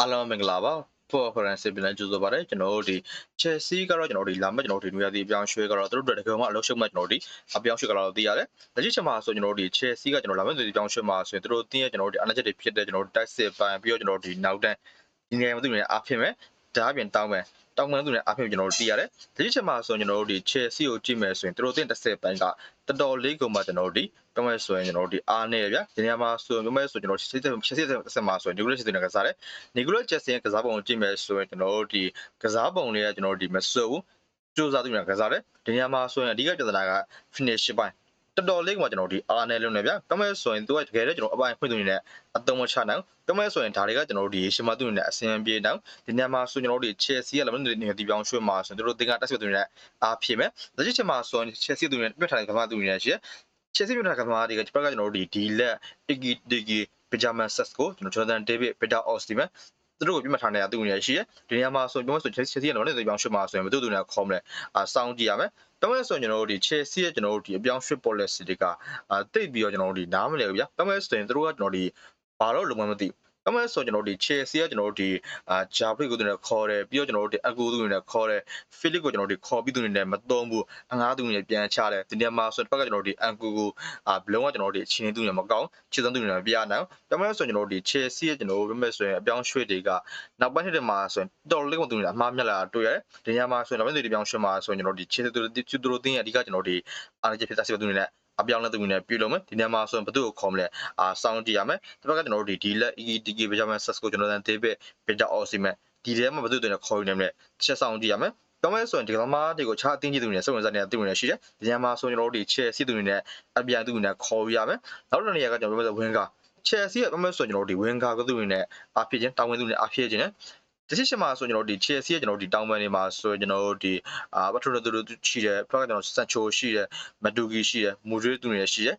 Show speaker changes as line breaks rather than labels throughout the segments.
အားလုံးမင်္ဂလာပါဖော်ဖရန်စစ်ပြန်လဲကြိုဆိုပါရစေကျွန်တော်တို့ဒီ Chelsea ကတော့ကျွန်တော်တို့ဒီလာမဲ့ကျွန်တော်တို့ဒီနွေရာသီအပြောင်းရွှေ့ကတော့သူတို့တကယ်မှအလုပ်ရှုပ်မှကျွန်တော်တို့ဒီအပြောင်းရွှေ့ကတော့သိရတယ်။လက်ရှိချက်မှာဆိုကျွန်တော်တို့ဒီ Chelsea ကကျွန်တော်လာမဲ့နွေရာသီအပြောင်းရွှေ့မှာဆိုရင်သူတို့တင်းရဲ့ကျွန်တော်တို့ဒီအနာချက်တွေဖြစ်တဲ့ကျွန်တော်တို့တိုက်စစ်ပိုင်းပြီးတော့ကျွန်တော်တို့ဒီနောက်တန်းဒီနေရာမှာသူတွေအားဖြစ်မဲ့ ဒါအပြင်တောင်းမဲ့တောင်းမဲ့သူတွေအားဖြစ်ကျွန်တော်တို့သိရတယ်။လက်ရှိချက်မှာဆိုကျွန်တော်တို့ဒီ Chelsea ကိုကြည့်မယ်ဆိုရင်သူတို့တင်းတစ်စစ်ပိုင်းကတော်တော်လေးကိုမှကျွန်တော်တို့ဒီပြောမယ်ဆိုရင်ကျွန်တော်တို့ဒီအားနေဗျာဒီနေရာမှာဆိုရင်ပြောမယ်ဆိုကျွန်တော်ရှစ်စစ်ရှစ်စစ်ဆက်မှာဆိုရင်ဒီလိုရှစ်စစ်နဲ့ကစားတယ်နီကိုလက်ချက်စင်ကစားပုံကိုကြည့်မယ်ဆိုရင်ကျွန်တော်တို့ဒီကစားပုံလေးကကျွန်တော်တို့ဒီမဆိုးဘူးစူးစမ်းသူများကစားတယ်ဒီနေရာမှာဆိုရင်အဓိကပြဿနာက finish ပိုင်း တော်တော်လေးကမှကျွန်တော်ဒီအားနဲ့လုံးနေဗျာပြောမယ်ဆိုရင်သူကတကယ်တော့ကျွန်တော်အပိုင်းဖွင့်သူနေနဲ့အတုံးမချနိုင်ပြောမယ်ဆိုရင်ဒါတွေကကျွန်တော်တို့ဒီရှမသူနေနဲ့အစင်ပြေနိုင်ဒီနေရာမှာဆိုကျွန်တော်တို့ဒီ Chelsea ကလည်းမနေနေဒီပြောင်းရွှေ့မှာဆိုရင်တို့တင်ကတက်ဆွေသူနေနဲ့အားဖြစ်မယ်လက်ရှိချက်မှာဆိုရင် Chelsea သူနေပြတ်ထားတဲ့ကမ္ဘာသူနေနဲ့ရှိချက်စီမြို့နယ်ကမားတွေကဒီဘက်ကကျွန်တော်တို့ဒီဒီလက်အီဂီဒီဂီပဂျာမန်ဆက်ကိုကျွန်တော်ဂျော်ဒန်ဒေးဗစ်ပီတာအော့စတီမန် သူတို့ကိုပြတ်မှတ်ထားနေတာသူနေရရှိရဒီနေရာမှာဆိုပြောမဆိုချက်စီကတော့လည်းဒီပြောင်းရွှေ့မှာဆိုရင်ဘယ်သူသူနေခေါ်မလဲအာစောင်းကြည့်ရမယ်ပြောမယ်ဆိုရင်ကျွန်တော်တို့ဒီ Chelsea ရဲ့ကျွန်တော်တို့ဒီအပြောင်းရွှေ့ policy တွေကအာတိတ်ပြီးတော့ကျွန်တော်တို့ဒီနားမလဲဘူးဗျာပြောမယ်ဆိုရင်သူတို့ကကျွန်တော်ဒီဘာလို့လုံးဝမသိဘူး အမဲဆိုကျွန်တော်တို့ဒီ Chelsea ကကျွန်တော်တို့ဒီအာဂျာဖရစ်ကိုသူနဲ့ခေါ်တယ်ပြီးတော့ကျွန်တော်တို့ဒီအကူသူနဲ့ခေါ်တယ်ဖိလစ်ကိုကျွန်တော်တို့ခေါ်ပြီးသူနဲ့မသုံးဘူးအငားသူနဲ့ပြန်ချတယ်ဒီနေရာမှာဆိုတော့ကကျွန်တော်တို့ဒီအကူကိုအာဘလုံးကကျွန်တော်တို့ဒီအချင်းသူနဲ့မကောင်းချစ်သုံးသူနဲ့ပြရနိုင်ဒါမှမဟုတ်ဆိုကျွန်တော်တို့ဒီ Chelsea ရဲ့ကျွန်တော်တို့ပြမဲ့ဆိုရင်အပြောင်းရွှေ့တွေကနောက်ပိုင်းနှစ်တွေမှာဆိုရင်တော်လေးကသူနဲ့အမှားမြက်လာတွေ့ရတယ်ဒီနေရာမှာဆိုရင်နောက်ပိုင်းတွေပြောင်းရွှေ့မှာဆိုရင်ကျွန်တော်တို့ဒီ Chelsea သူတို့သူတို့တင်းရဲ့အဓိကကျွန်တော်တို့ဒီအားကြီးဖြစ်တာစီသူနဲ့ အပြောင်းလဲသူနဲ့ပြုလုပ်မယ်ဒီနေရာမှာဆိုရင်ဘယ်သူ့ကိုခေါ်မလဲအာစောင်းကြည့်ရမယ်ဒီဘက်ကကျွန်တော်တို့ဒီဒီလက် EDK ပြကြမယ် SAS ကိုကျွန်တော်တို့ဒေးဗစ်ပီတာအော်စီမန်ဒီထဲမှာဘယ်သူ့တွေနဲ့ခေါ်ယူနေမလဲတစ်ချက်စောင်းကြည့်ရမယ်ပြောမယ်ဆိုရင်ဒီကမားတွေကိုခြားအတင်းကြီးသူတွေနဲ့စုံစမ်းနေတဲ့သူတွေနဲ့ရှိတယ်ဒီညမှာဆိုကျွန်တော်တို့ဒီ Chelsea သူတွေနဲ့အပြန်သူတွေနဲ့ခေါ်ယူရမယ်နောက်တစ်နေရာကကျွန်တော်ပြောမယ်ဆိုဝင်က Chelsea ရဲ့ပြောမယ်ဆိုရင်ကျွန်တော်တို့ဒီဝင်ကကသူတွေနဲ့အဖြစ်ချင်းတာဝန်သူတွေနဲ့အဖြစ်ချင်းနဲ့ တရှိရှိမှာဆိုကျွန်တော်တို့ဒီ Chelsea ရဲ့ကျွန်တော်တို့ဒီတောင်းပန်တွေမှာဆိုကျွန်တော်တို့ဒီအာဘတ်ထရိုတူရှိတယ်ဖလောက်ကကျွန်တော်ဆန်ချိုရှိတယ်မဒူဂီရှိတယ်မူရီတူတွေရှိတယ်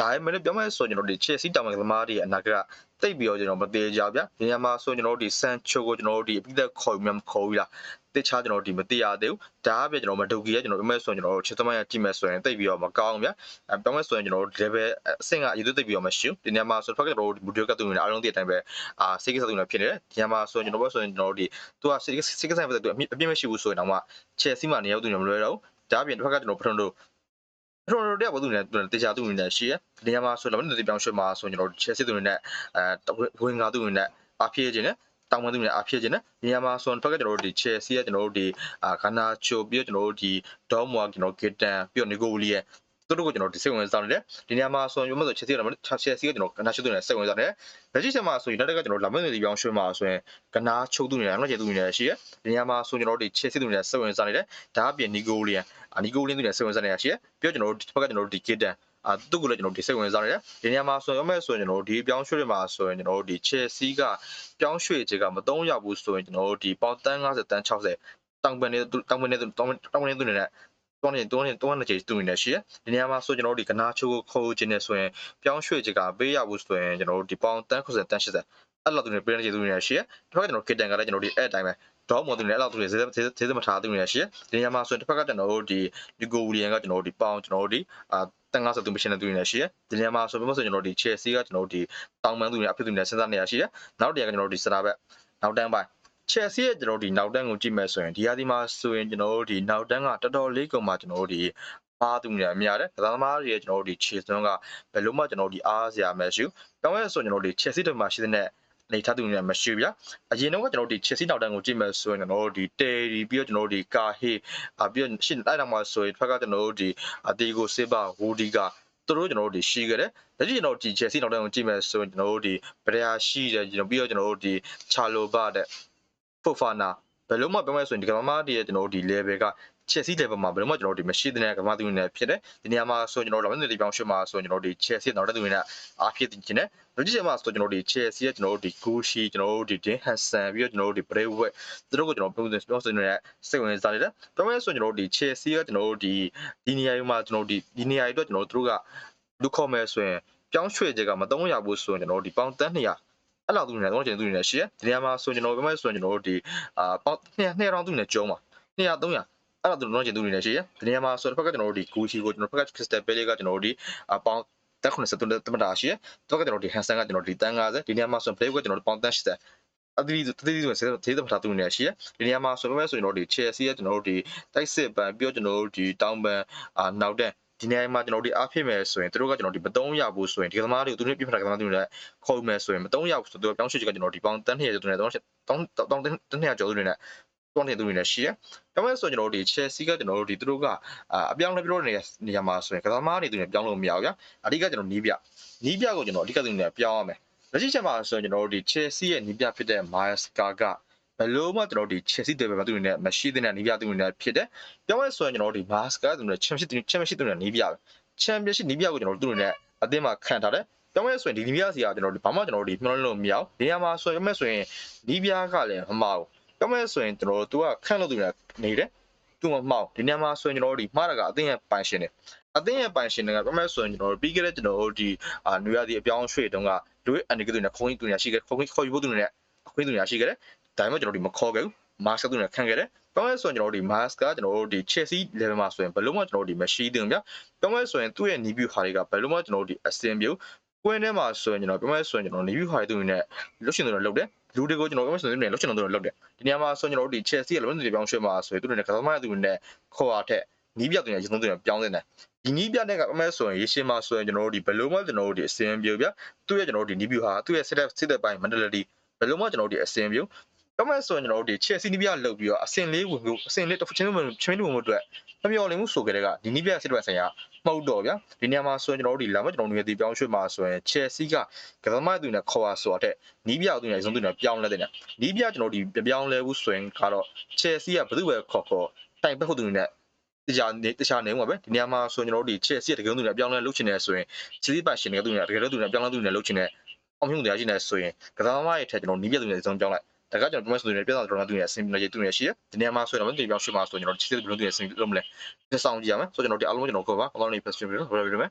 ဒါပေမဲ့ပြောမယ်ဆိုကျွန်တော်တို့ဒီ Chelsea တောင်းပန်သမားတွေရဲ့အနာကတိ တ်ပြီးတော့ကျွန်တော်မသေးကြဗျာဒီညမှာဆိုကျွန်တော်တို့ဒီဆန်ချိုကိုကျွန်တော်တို့ဒီအပိသက်ခေါ်ပြီးမှခေါ်ပြီးလားတခြားကျွန်တော်ဒီမသိရသေးဘူးဒါအပြင်ကျွန်တော်မဒုကီရဲ့ကျွန်တော်ပြောမယ်ဆိုရင်ကျွန်တော်ချစ်သမိုင်းရကြည့်မယ်ဆိုရင်တိတ်ပြီးတော့မကောင်းဗျာအဲပြောမယ်ဆိုရင်ကျွန်တော် level အဆင့်ကအရေးသိတိတ်ပြီးတော့မရှိဘူးဒီညမှာဆိုဖက်ကကျွန်တော်မူဒီယိုကတူနေအားလုံးသိတဲ့အတိုင်းပဲအာစိတ်ကစားတူနေဖြစ်နေတယ်ဒီညမှာဆိုရင်ကျွန်တော်ပြောဆိုရင်ကျွန်တော်တို့ဒီသူကစိတ်စိတ်ကစားပတ်သက်သူအပြည့်မရှိဘူးဆိုရင်တော့မှ Chelsea မှာနေရောက်သူနေမလွယ်တော့ဘူးဒါအပြင်တစ်ဖက်ကကျွန်တော်ပထမတို့ ပထမတို့တယောက်ဘာသူနေတေချာသူနေရှိရဒီညမှာဆိုတော့လည်းဒီပြောင်းရွှေ့မှာဆိုရင်ကျွန်တော် Chelsea သူနေနဲ့အဲဝင်ကားသူနေနဲ့အဖြစ်ခြင်းနဲ့တောင်းပန်သူတွေအဖြစ်ခြင်းနဲ့နေရာမှာဆိုတော့ဖက်ကကျွန်တော်တို့ဒီ Chelsea ကကျွန်တော်တို့ဒီအာဂနာချိုပြီးတော့ကျွန်တော်တို့ဒီ Dortmund ကျွန်တော် Gitan ပြီးတော့ Nico Williams သူတို့ကိုကျွန်တော်ဒီစိတ်ဝင်စားနေတယ်ဒီနေရာမှာဆိုရင်ဘယ်မှာဆို Chelsea ကလည်း Chelsea ကကျွန်တော်ကနာချိုသူတွေစိတ်ဝင်စားနေတယ်လက်ရှိချက်မှာဆိုရင်နောက်ကကျွန်တော်လာမင်းတွေပြောင်းရွှေ့မှာဆိုရင်ကနာချိုသူတွေနောက်ကျသူတွေရှိတယ်ဒီနေရာမှာဆိုကျွန်တော်တို့ဒီ Chelsea သူတွေစိတ်ဝင်စားနေတယ်ဒါအပြင် Nico Williams အာ Nico Williams သူတွေစိတ်ဝင်စားနေတာရှိတယ်ပြီးတော့ကျွန်တော်တို့ဒီဘက်ကကျွန်တော်တို့ဒီ Gitan အာသူ့ကိုလည်းကျွန်တော်ဒီစိတ်ဝင်စားနေတယ်ဒီနေရာမှာဆိုရင်မဲ့ဆိုရင်ကျွန်တော်တို့ဒီပြောင်းရွှေ့တွေမှာဆိုရင်ကျွန်တော်တို့ဒီ Chelsea ကပြောင်းရွှေ့ခြေကမသုံးရဘူးဆိုရင်ကျွန်တော်တို့ဒီပေါင်တန်း50တန်း60တောင်ပန်နေတောင်ပန်နေတောင်တောင်ပန်နေသူနေနဲ့ တွန်းနေတွန်းနေတွန်းနေကြသူနေနဲ့ရှိတယ်ဒီနေရာမှာဆိုကျွန်တော်တို့ဒီကနာချိုကိုခေါ်ခြင်းနဲ့ဆိုရင်ပြောင်းရွှေ့ခြေကပေးရဘူးဆိုရင်ကျွန်တော်တို့ဒီပေါင်တန်း90တန်း80အဲ့လိုသူနေပေးနေကြသူနေနဲ့ရှိတယ်ဒါကကျွန်တော်ကစ်တန်ကလည်းကျွန်တော်ဒီအဲ့အတိုင်းပဲတော့မော်သူနေအဲ့လောက်သူနေဈေးဈေးဈေးမထားသူနေရှိတယ်ဒီနေရာမှာဆိုရင်တစ်ဖက်ကကျွန်တော်တို့ဒီဒီဂိုဝီလီယန်ကကျွန်တော်တို့ဒီပေါင်ကျွန်တော်တို့ဒီအာတန်50သူမရှင်တဲ့သူနေရှိတယ်ဒီနေရာမှာဆိုပြမဆိုကျွန်တော်တို့ဒီ Chelsea ကကျွန်တော်တို့ဒီတောင်ပန်းသူနေအဖြစ်သူနေစဉ်းစားနေရရှိတယ်နောက်တစ်ရာကကျွန်တော်တို့ဒီစတာဘက်နောက်တန်းပိုင်း Chelsea ရဲ့ကျွန်တော်တို့ဒီနောက်တန်းကိုကြည့်မယ်ဆိုရင်ဒီဟာဒီမှာဆိုရင်ကျွန်တော်တို့ဒီနောက်တန်းကတော်တော်လေးကုန်မှကျွန်တော်တို့ဒီအားသူနေရများတယ်ကစားသမားတွေရဲ့ကျွန်တော်တို့ဒီ Chelsea ကဘယ်လို့မှကျွန်တော်တို့ဒီအားစရာမရှိဘူး။တောင်းရဲဆိုကျွန်တော်တို့ဒီ Chelsea တွေမှာရှိတဲ့အနေထားသူနေမရှိဗျာအရင်တော့ကကျွန်တော်တို့ဒီ Chelsea နောက်တန်းကိုကြည့်မယ်ဆိုရင်ကျွန်တော်တို့ဒီ Terry ပြီးတော့ကျွန်တော်တို့ဒီ Cahe အပြီးတော့ရှင်းတိုက်တော့မှာဆိုရင်ဖက်ကကျွန်တော်တို့ဒီ Diego Silva Woody ကသူတို့ကျွန်တော်တို့ဒီရှိခဲ့တယ်။ဒါကြည့်ကျွန်တော်ဒီ Chelsea နောက်တန်းကိုကြည့်မယ်ဆိုရင်ကျွန်တော်တို့ဒီ Brea ရှိတယ်ကျွန်တော်ပြီးတော့ကျွန်တော်တို့ဒီ Chaloba တဲ့ Fofana ဘယ်လို့မှပြောမယ်ဆိုရင်ဒီကမ္ဘာတည်းရဲ့ကျွန်တော်တို့ဒီ level က Chelsea level မှာဘယ်လို့မှကျွန်တော်တို့ဒီမရှိတဲ့ကမ္ဘာသူတွေနဲ့ဖြစ်တယ်ဒီနေရာမှာဆိုကျွန်တော်တို့လည်းဒီပြောင်းရွှေ့မှာဆိုကျွန်တော်တို့ဒီ Chelsea နောက်တဲ့သူတွေနဲ့အားဖြစ်တင်ခြင်းနဲ့လူကြီးချက်မှာဆိုကျွန်တော်တို့ဒီ Chelsea ရဲ့ကျွန်တော်တို့ဒီ Gucci ကျွန်တော်တို့ဒီ Dean Hansen ပြီးတော့ကျွန်တော်တို့ဒီ Braithwaite သူတို့ကိုကျွန်တော်ပုံစံပြောဆိုနေတဲ့စိတ်ဝင်စားနေတယ်ပြောမယ်ဆိုကျွန်တော်တို့ဒီ Chelsea ရဲ့ကျွန်တော်တို့ဒီဒီနေရာမှာကျွန်တော်တို့ဒီဒီနေရာအတွက်ကျွန်တော်တို့ကလူခေါ်မယ်ဆိုရင်ပြောင်းရွှေ့ချက်ကမသုံးရဘူးဆိုရင်ကျွန်တော်တို့ဒီပေါင်တန်း200 အဲ့လောက်သူနေတယ်တော့ကျန်သူနေတယ်ရှိတယ်ဒီနေရာမှာဆိုကျွန်တော်ပြောမယ်ဆိုရင်ကျွန်တော်တို့ဒီအာပေါင်200 200တောင်းသူနေကျုံးပါ200 300အဲ့တော့ကျွန်တော်ကျင်သူနေနေရှိရဒီနေရာမှာဆိုတော့ဘက်ကကျွန်တော်တို့ဒီ Gucci ကိုကျွန်တော်ဘက်က Crystal Palace ကကျွန်တော်တို့ဒီအပေါင်းတက်90တမတာရှိရတော့ကကျွန်တော်ဒီ Hansen ကကျွန်တော်ဒီတန်း90ဒီနေရာမှာဆို Play ကကျွန်တော်ပေါင်းတန်း80အသီးသတိဆိုရင်သေသမထာသူနေရှိရဒီနေရာမှာဆိုပေမဲ့ဆိုရင်တော့ဒီ Chelsea ကကျွန်တော်တို့ဒီတိုက်စစ်ပန်ပြီးတော့ကျွန်တော်တို့ဒီတောင်ပန်အာနောက်တဲ့ ဒီနေရာမှာကျွန်တော်တို့အားဖြစ်မယ်ဆိုရင်တို့ကကျွန်တော်ဒီမတုံးရဘူးဆိုရင်ဒီကသမားတွေကိုသူတို့ပြဖတာကသမားတွေလည်းခေါ်မယ်ဆိုရင်မတုံးရဘူးဆိုတော့ပြောင်းရွှေ့ချက်ကကျွန်တော်ဒီပေါင်းတန်း200ကျော်သူတွေနဲ့တောင်းတောင်းတောင်းတန်း200ကျော်သူတွေနဲ့တောင်းနေသူတွေနဲ့ရှိရပြောင်းမယ်ဆိုရင်ကျွန်တော်တို့ဒီ Chelsea ကကျွန်တော်တို့ဒီသူတို့ကအပြောင်းလဲပြောနေတဲ့နေရာမှာဆိုရင်ကသမားတွေသူတွေပြောင်းလို့မရဘူးဗျာအဓိကကျွန်တော်နီးပြနီးပြကိုကျွန်တော်အဓိကသူတွေပြောင်းရမယ်လက်ရှိချက်မှာဆိုရင်ကျွန်တော်တို့ဒီ Chelsea ရဲ့နီးပြဖြစ်တဲ့ Maesca က ဘယ်လိုမှကျွန်တော်တို့ဒီ Chelsea တွေပဲသူတွေနဲ့မရှိတဲ့နီးပြသူတွေနဲ့ဖြစ်တယ်ပြောင်းမယ်ဆိုရင်ကျွန်တော်တို့ဒီ Maesca သူတွေ Championship Championship သူတွေနဲ့နီးပြပဲ Championship နီးပြကိုကျွန်တော်တို့သူတွေနဲ့အသင်းမှာခံထားတယ်ပြောင်းမယ်ဆိုရင်ဒီနီးပြစီကကျွန်တော်တို့ဘာမှကျွန်တော်တို့ဒီမျှော်လင့်လို့မရဘူးနေရာမှာဆိုရင်မဲ့ဆိုရင်နီးပြကလည်းမမအောင်ပြောင်းမယ်ဆိုရင်ကျွန်တော်တို့သူကခန့်လို့သူတွေနေတယ်သူမမှောက်ဒီနေရာမှာဆိုရင်ကျွန်တော်တို့ဒီမှားတာကအသင်းရဲ့ပိုင်ရှင်တွေအသင်းရဲ့ပိုင်ရှင်တွေကပြောမယ်ဆိုရင်ကျွန်တော်တို့ပြီးခဲ့တဲ့ကျွန်တော်တို့ဒီအာနွေရာသီအပြောင်းရွှေ့တုန်းကလူရဲ့အနေကသူနဲ့ခုံးကြီးသူနဲ့ရှိခဲ့ခုံးကြီးခေါ်ယူဖို့သူနဲ့အခွင့်သူနဲ့ရှိခဲ့တယ် ဒါပေမဲ့ကျွန်တော်တို့ဒီမခေါ်ခဲ့ဘူးမာစကသူနဲ့ခံခဲ့တယ်ပြောမယ်ဆိုရင်ကျွန်တော်တို့ဒီ mask ကကျွန်တော်တို့ဒီ Chelsea level မှာဆိုရင်ဘယ်လို့မှကျွန်တော်တို့ဒီမရှိသေးဘူးဗျပြောမယ်ဆိုရင်သူ့ရဲ့ review ဟာတွေကဘယ်လို့မှကျွန်တော်တို့ဒီအစင်ပြုကွင်းထဲမှာဆိုရင်ကျွန်တော်ပြောမယ်ဆိုရင်ကျွန်တော် review ဟာတွေသူတွေနဲ့လွတ်ရှင်တွေနဲ့လုပ်တယ်လူတွေကိုကျွန်တော်ပြောမယ်ဆိုရင်သူတွေနဲ့လွတ်ရှင်တွေနဲ့လုပ်တယ်ဒီနေရာမှာဆိုရင်ကျွန်တော်တို့ဒီ Chelsea ရဲ့လုံနေပြောင်းရွှေ့မှာဆိုရင်သူတွေနဲ့ကစားသမားတွေနဲ့ခေါ်ရတဲ့နီးပြတွေနဲ့ရေသုံးတွေနဲ့ပြောင်းနေတယ်ဒီနီးပြတဲ့ကပြောမယ်ဆိုရင်ရေရှင်းမှာဆိုရင်ကျွန်တော်တို့ဒီဘယ်လို့မှကျွန်တော်တို့ဒီအစင်ပြုဗျသူ့ရဲ့ကျွန်တော်တို့ဒီ review ဟာသူ့ရဲ့ setup စစ်တဲ့ပိုင်း mentality ဘယ်လို့မှကျွန်တော်တို့ဒီအစင်ပြု တော့မဲ့ဆိုရင်ကျွန်တော်တို့ဒီ Chelsea နီးပြလောက်ပြီးတော့အစင်လေးဝင်ဖို့အစင်လေးတစ်ချင်းဝင်ချင်းဝင်ဖို့အတွက်မမျော်လင့်ဘူးဆိုကြတဲ့ကဒီနီးပြစစ်တဲ့ဆိုင်ရာမဟုတ်တော့ဗျာဒီနေရာမှာဆိုရင်ကျွန်တော်တို့ဒီလာမကျွန်တော်တို့ငွေတီပြောင်းရွှေ့မှာဆိုရင် Chelsea ကကစားမသူနဲ့ခေါ်ပါဆိုတဲ့နီးပြသူနဲ့အစုံသူနဲ့ပြောင်းလဲတဲ့နီးပြကျွန်တော်ဒီပြောင်းလဲဘူးဆိုရင်ကတော့ Chelsea ကဘယ်သူပဲခေါ်ခေါ်တိုင်ပတ်ဖို့သူနဲ့တရားနေတရားနေမှာပဲဒီနေရာမှာဆိုရင်ကျွန်တော်တို့ဒီ Chelsea တကယ်လို့သူနဲ့ပြောင်းလဲလုပ်ချင်တယ်ဆိုရင် Chelsea ပါရှင်တွေကသူနဲ့တကယ်လို့သူနဲ့ပြောင်းလဲသူနဲ့လုပ်ချင်တယ်အောင်မြင်တရားရှိနေဆိုရင်ကစားမရဲ့ထက်ကျွန်တော်နီးပြသူနဲ့အစုံပြောင်းလိုက် ဒါကကျွန်တော်ပြောမယ်ဆိုရင်ပြဿနာတော်တော်သူနဲ့အဆင်ပြေသူနဲ့ရှိရဒီနေရာမှာဆိုရင်တော့ဒီပြောင်းရွှေ့မှာဆိုရင်ကျွန်တော် Chelsea ဘယ်လိုသူနဲ့အဆင်ပြေလို့မလဲဆက်ဆောင်ကြည့်ရမယ်ဆိုတော့ကျွန်တော်ဒီအားလုံးကျွန်တော်ခေါ်ပါအကောင်းနေ first stream ပြီးတော့ဘယ်လိုလုပ်မလဲ